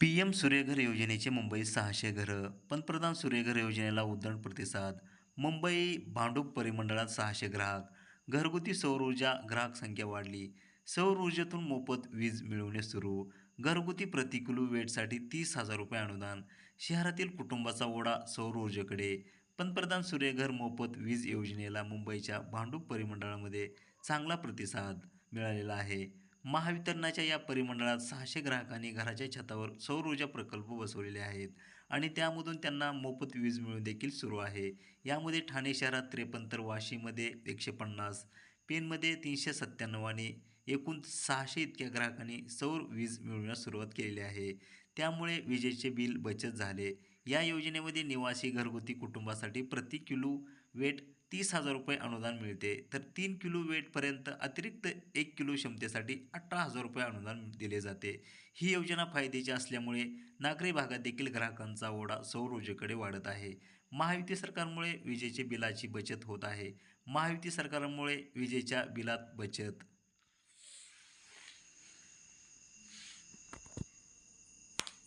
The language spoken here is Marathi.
पी एम सूर्यघर योजनेचे मुंबईत सहाशे घरं पंतप्रधान सूर्यघर योजनेला उद्दण प्रतिसाद मुंबई भांडूप परिमंडळात सहाशे ग्राहक घरगुती सौर ऊर्जा ग्राहक संख्या वाढली सौर ऊर्जेतून मोफत वीज मिळवणे सुरू घरगुती प्रति वेटसाठी तीस हजार रुपये अनुदान शहरातील कुटुंबाचा ओढा सौर ऊर्जेकडे पंतप्रधान सूर्यघर मोफत वीज योजनेला मुंबईच्या भांडूप परिमंडळामध्ये चांगला प्रतिसाद मिळालेला आहे. महावितरणाच्या या परिमंडळात सहाशे ग्राहकांनी घराच्या छतावर सौर ऊर्जा प्रकल्प बसवलेले आहेत आणि त्यामधून त्यांना मोफत वीज मिळून देखील सुरू आहे. यामध्ये ठाणे शहरात त्रेपन्न तर वाशीमध्ये एकशे पन्नास पेनमध्ये तीनशे सत्त्याण्णव आणि एकूण सहाशे इतक्या ग्राहकांनी सौर वीज मिळवण्यास सुरुवात केलेली आहे. त्यामुळे विजेचे बिल बचत झाले. या योजनेमध्ये निवासी घरगुती कुटुंबासाठी प्रति किलो वेट तीस हजार रुपये अनुदान मिळते. तर तीन किलो वेटपर्यंत अतिरिक्त एक किलो क्षमतेसाठी अठरा हजार रुपये अनुदान दिले जाते. ही योजना फायद्याची असल्यामुळे नागरी भागात देखील ग्राहकांचा ओढा सौर ऊर्जेकडे वाढत आहे. महायुती सरकारमुळे विजेचे बिलाची बचत होत आहे. महायुती सरकारमुळे विजेच्या बिलात बचत